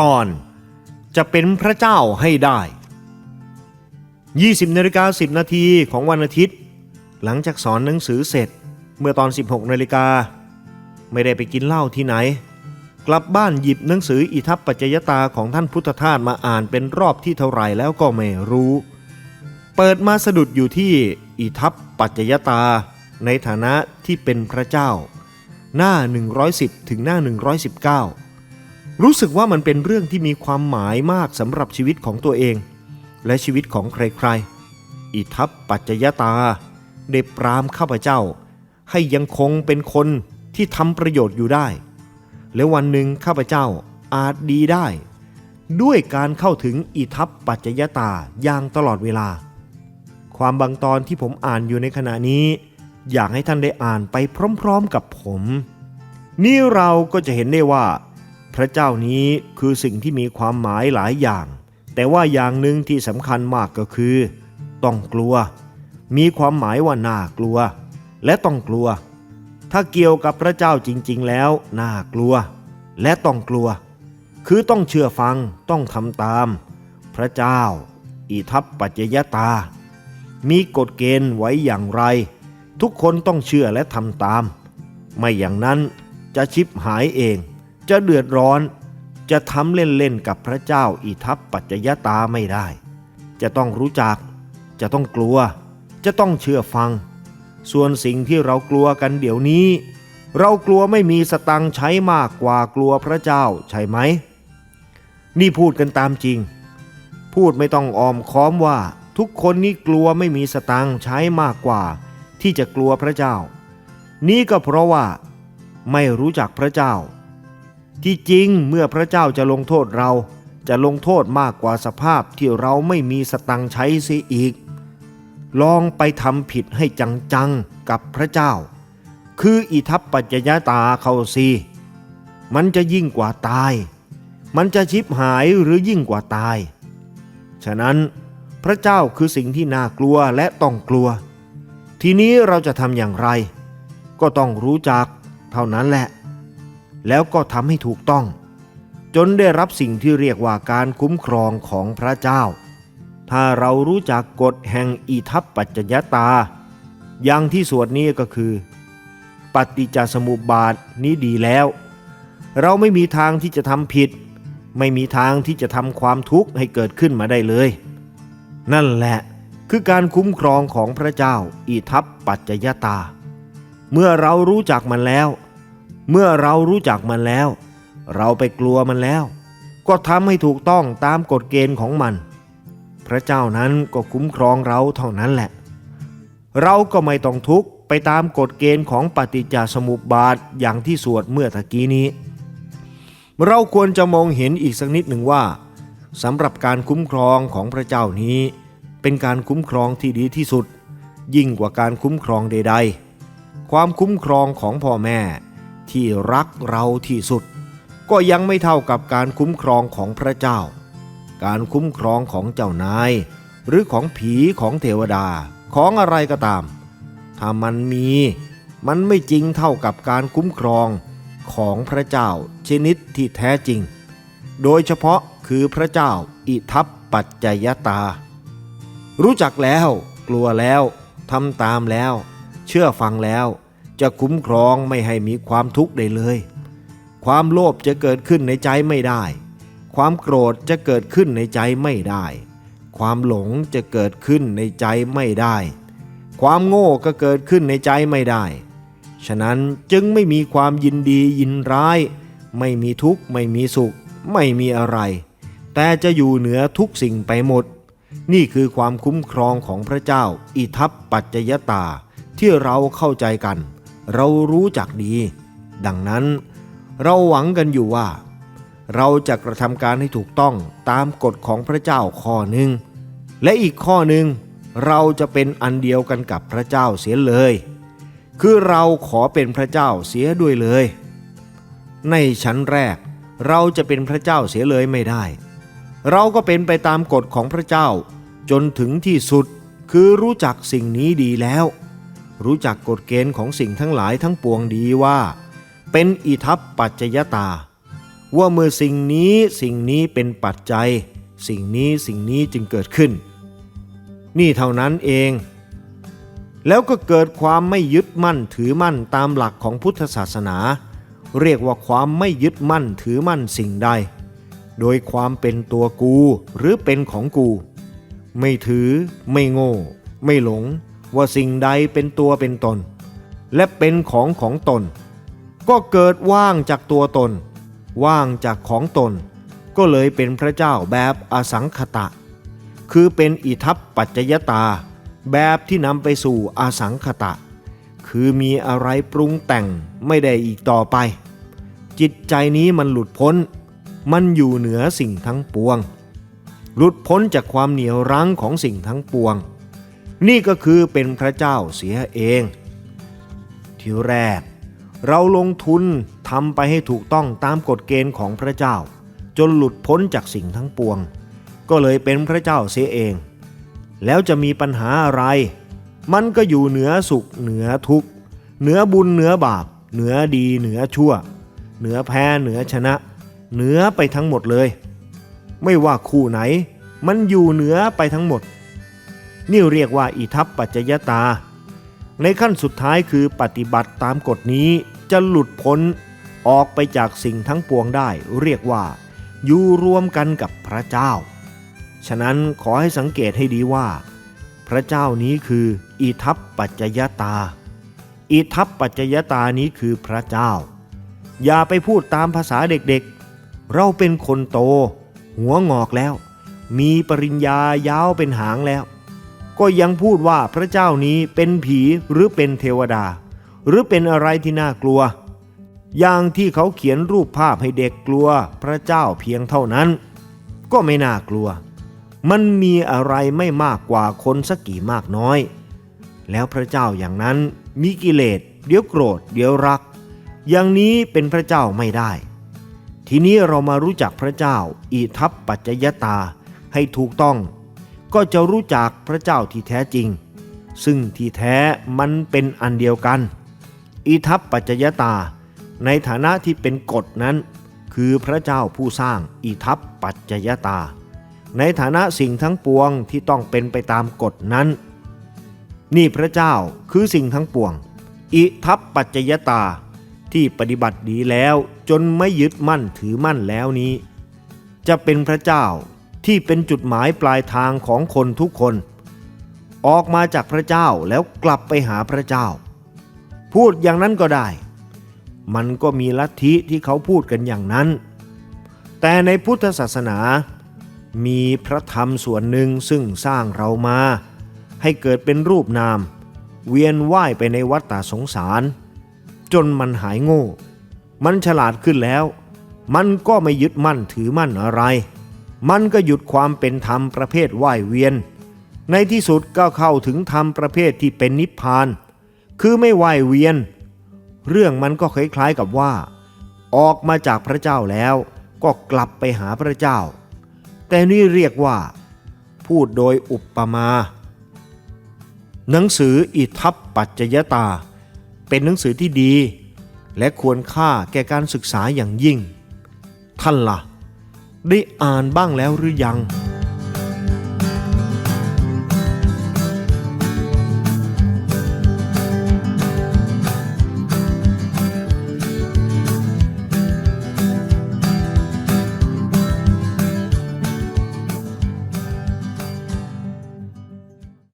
ตอนจะเป็นพระเจ้าให้ได้ 20นาฬิกา10 นาทีของวันอาทิตย์ หลังจากสอนหนังสือเสร็จเมื่อตอน 16นาฬิกาไม่ได้ไปกินเหล้าที่ไหน กลับบ้านหยิบหนังสืออิทัปปัจจยตาของท่านพุทธทาสมาอ่านเป็นรอบที่เท่าไหร่แล้วก็ไม่รู้ เปิดมาสะดุดอยู่ที่อิทัปปัจจยตา ในฐานะที่เป็นพระเจ้า หน้า 110 ถึงหน้า 119 รู้สึกว่ามันเป็นเรื่องที่มีความหมายมากสำหรับชีวิตของตัวเอง และชีวิตของใครๆ อิทัปปัจจยตาได้ปรามข้าพเจ้า ให้ยังคงเป็นคนที่ทำประโยชน์อยู่ได้ และวันหนึ่งข้าพเจ้าอาจดีได้ ด้วยการเข้าถึงอิทัปปัจจยตาอย่างตลอดเวลา ความบางตอนที่ผมอ่านอยู่ในขณะนี้ อยากให้ท่านได้อ่านไปพร้อมๆกับผม นี่เราก็จะเห็นได้ว่า พระเจ้านี้คือสิ่งที่มีความหมายหลายอย่าง แต่ว่าอย่างหนึ่งที่สำคัญมากก็คือ ต้องกลัว มีความหมายว่าน่ากลัว และต้องกลัว ถ้าเกี่ยวกับพระเจ้าจริง ๆ แล้วน่ากลัว และต้องกลัว คือต้องเชื่อฟังต้องทำตาม พระเจ้า อิทัปปัจจยตา มีกฎเกณฑ์ไว้อย่างไร ทุกคนต้องเชื่อและทำตาม ไม่อย่างนั้นจะชิบหายเอง จะเดือดร้อน จะทำเล่นๆกับพระเจ้าอิทัปปัจจยตาไม่ได้ จะต้องรู้จัก จะต้องกลัว จะต้องเชื่อฟัง ส่วนสิ่งที่เรากลัวกันเดี๋ยวนี้ เรากลัวไม่มีสตังใช้มากกว่ากลัวพระเจ้าใช่ไหม นี่พูดกันตามจริง พูดไม่ต้องออมค้อมว่าทุกคนนี่กลัวไม่มีสตังใช้มากกว่า ที่จะกลัวพระเจ้า นี่ก็เพราะว่า ไม่รู้จักพระเจ้า ที่จริงเมื่อพระเจ้าจะลงโทษเรา จะลงโทษมากกว่าสภาพที่เราไม่มีสตังใช้เสียอีก ลองไปทำผิดให้จังๆกับพระเจ้า คืออิทัปปัจจยตาเขาสิมันจะยิ่งกว่าตาย มันจะชิบหายหรือยิ่งกว่าตาย ฉะนั้นพระเจ้าคือสิ่งที่น่ากลัวและต้องกลัว ทีนี้เราจะทำอย่างไร ก็ต้องรู้จักเท่านั้นแหละ แล้วก็ทำให้ถูกต้อง จนได้รับสิ่งที่เรียกว่าการคุ้มครองของพระเจ้า ถ้าเรารู้จักกฎแห่งอิทัปปัจจยตา อย่างที่สวดนี้ก็คือ ปฏิจจสมุปบาทนี้ดีแล้ว เราไม่มีทางที่จะทำผิด ไม่มีทางที่จะทำความทุกข์ให้เกิดขึ้นมาได้เลย นั่นแหละคือการคุ้มครองของพระเจ้าอิทัปปัจจยตา เมื่อเรารู้จักมันแล้ว เมื่อเรารู้จักมันแล้ว เราไปกลัวมันแล้ว ก็ทำให้ถูกต้องตามกฎเกณฑ์ของมัน พระเจ้านั้นก็คุ้มครองเราเท่านั้นแหละ เราก็ไม่ต้องทุกข์ไปตามกฎเกณฑ์ของปฏิจจสมุปบาทอย่างที่สวดเมื่อตะกี้นี้ เราควรจะมองเห็นอีกสักนิดหนึ่งว่าสำหรับการคุ้มครองของพระเจ้านี้ เป็นการคุ้มครองที่ดีที่สุด ยิ่งกว่าการคุ้มครองใด ๆ ความคุ้มครองของพ่อแม่ ที่รักเราที่สุด ก็ยังไม่เท่ากับการคุ้มครองของพระเจ้า การคุ้มครองของเจ้านาย หรือของผีของเทวดาของอะไรก็ตาม ถ้ามันมีมันไม่จริงเท่ากับการคุ้มครองของพระเจ้าชนิดที่แท้จริง โดยเฉพาะคือพระเจ้าอิทัปปัจจยตา รู้จักแล้ว กลัวแล้วทำตามแล้ว เชื่อฟังแล้ว จะคุ้มครองไม่ให้มีความทุกข์ได้เลย ความโลภจะเกิดขึ้นในใจไม่ได้ ความโกรธจะเกิดขึ้นในใจไม่ได้ ความหลงจะเกิดขึ้นในใจไม่ได้ ความโง่ก็เกิดขึ้นในใจไม่ได้ ฉะนั้นจึงไม่มีความยินดียินร้าย ไม่มีทุกข์ไม่มีสุข ไม่มีอะไร แต่จะอยู่เหนือทุกสิ่งไปหมด นี่คือความคุ้มครองของพระเจ้า อิทัปปัจจยตาที่เราเข้าใจกัน เรารู้จักดี ดังนั้นเราหวังกันอยู่ว่า เราจะกระทำการให้ถูกต้องตามกฎของพระเจ้าข้อหนึ่ง และอีกข้อหนึ่งเราจะเป็นอันเดียวกันกับพระเจ้าเสียเลย คือเราขอเป็นพระเจ้าเสียด้วยเลย ในชั้นแรกเราจะเป็นพระเจ้าเสียเลยไม่ได้ เราก็เป็นไปตามกฎของพระเจ้าจนถึงที่สุดคือรู้จักสิ่งนี้ดีแล้ว รู้จักกฎเกณฑ์ของสิ่งทั้งหลายทั้งปวงดีว่า เป็นอิทัปปัจจยตา ว่าเมื่อสิ่งนี้สิ่งนี้เป็นปัจจัย สิ่งนี้สิ่งนี้จึงเกิดขึ้น นี่เท่านั้นเอง แล้วก็เกิดความไม่ยึดมั่นถือมั่นตามหลักของพุทธศาสนา เรียกว่าความไม่ยึดมั่นถือมั่นสิ่งใด โดยความเป็นตัวกูหรือเป็นของกู ไม่ถือ ไม่โง่ ไม่หลง ว่าสิ่งใดเป็นตัวเป็นตน และเป็นของของตน ก็เกิดว่างจากตัวตน ว่างจากของตน ก็เลยเป็นพระเจ้าแบบอสังขตะ คือเป็นอิทัปปัจจยตา แบบที่นำไปสู่อาสังขตะ คือมีอะไรปรุงแต่งไม่ได้อีกต่อไป จิตใจนี้มันหลุดพ้น มันอยู่เหนือสิ่งทั้งปวง หลุดพ้นจากความเหนียวรั้งของสิ่งทั้งปวง นี่ก็คือเป็นพระเจ้าเสียเอง ทีแรก เราลงทุนทำไปให้ถูกต้องตามกฎเกณฑ์ของพระเจ้า จนหลุดพ้นจากสิ่งทั้งปวง ก็เลยเป็นพระเจ้าเสียเอง แล้วจะมีปัญหาอะไร มันก็อยู่เหนือสุขเหนือทุกข์เหนือบุญเหนือบาป เหนือดีเหนือชั่ว เหนือแพ้เหนือชนะ เหนือไปทั้งหมดเลย ไม่ว่าคู่ไหน มันอยู่เหนือไปทั้งหมด นี่เรียกว่าอิทัปปัจจยตา ในขั้นสุดท้ายคือปฏิบัติตามกฎนี้จะหลุดพ้นออกไปจากสิ่งทั้งปวงได้ เรียกว่า อยู่รวมกันกับพระเจ้า ฉะนั้นขอให้สังเกตให้ดีว่า พระเจ้านี้คืออิทัปปัจจยตา อิทัปปัจจยตานี้คือพระเจ้า อย่าไปพูดตามภาษาเด็กๆ เราเป็นคนโต หัวงอกแล้ว มีปริญญายาวเป็นหางแล้ว ก็ยังพูดว่าพระเจ้านี้เป็นผีหรือเป็นเทวดา หรือเป็นอะไรที่น่ากลัว อย่างที่เขาเขียนรูปภาพให้เด็กกลัวพระเจ้าเพียงเท่านั้น ก็ไม่น่ากลัว มันมีอะไรไม่มากกว่าคนสักกี่มากน้อย แล้วพระเจ้าอย่างนั้นมีกิเลสเดี๋ยวโกรธ เดี๋ยวรัก อย่างนี้เป็นพระเจ้าไม่ได้ ทีนี้เรามารู้จักพระเจ้าอิทัปปัจจยตาให้ถูกต้อง ก็จะรู้จักพระเจ้าที่แท้จริง ซึ่งที่แท้มันเป็นอันเดียวกัน อิทัปปัจจยตา ในฐานะที่เป็นกฎนั้น คือพระเจ้าผู้สร้างอิทัปปัจจยตา ในฐานะสิ่งทั้งปวงที่ต้องเป็นไปตามกฎนั้น นี่พระเจ้าคือสิ่งทั้งปวง อิทัปปัจจยตาที่ปฏิบัติดีแล้วจนไม่ยึดมั่นถือมั่นแล้วนี้ จะเป็นพระเจ้า ที่เป็นจุดหมายปลายทางของคนทุกคน ออกมาจากพระเจ้าแล้วกลับไปหาพระเจ้า พูดอย่างนั้นก็ได้ มันก็มีลัทธิที่เขาพูดกันอย่างนั้น แต่ในพุทธศาสนา มีพระธรรมส่วนหนึ่งซึ่งสร้างเรามา ให้เกิดเป็นรูปนาม เวียนว่ายไปในวัฏฏะสงสาร จนมันหายโง่ มันฉลาดขึ้นแล้ว มันก็ไม่ยึดมั่นถือมั่นอะไร มันก็หยุดความเป็นธรรมประเภทว่ายเวียน ในที่สุดก็เข้าถึงธรรมประเภทที่เป็นนิพพาน คือไม่ว่ายเวียน เรื่องมันก็คล้ายๆกับว่า ออกมาจากพระเจ้าแล้วก็กลับไปหาพระเจ้า แต่นี่เรียกว่า พูดโดยอุปมา หนังสืออิทัปปัจจยตา เป็นหนังสือที่ดี และควรค่าแก่การศึกษาอย่างยิ่ง ท่านละ่ะ ได้อ่านบ้างแล้วหรือยัง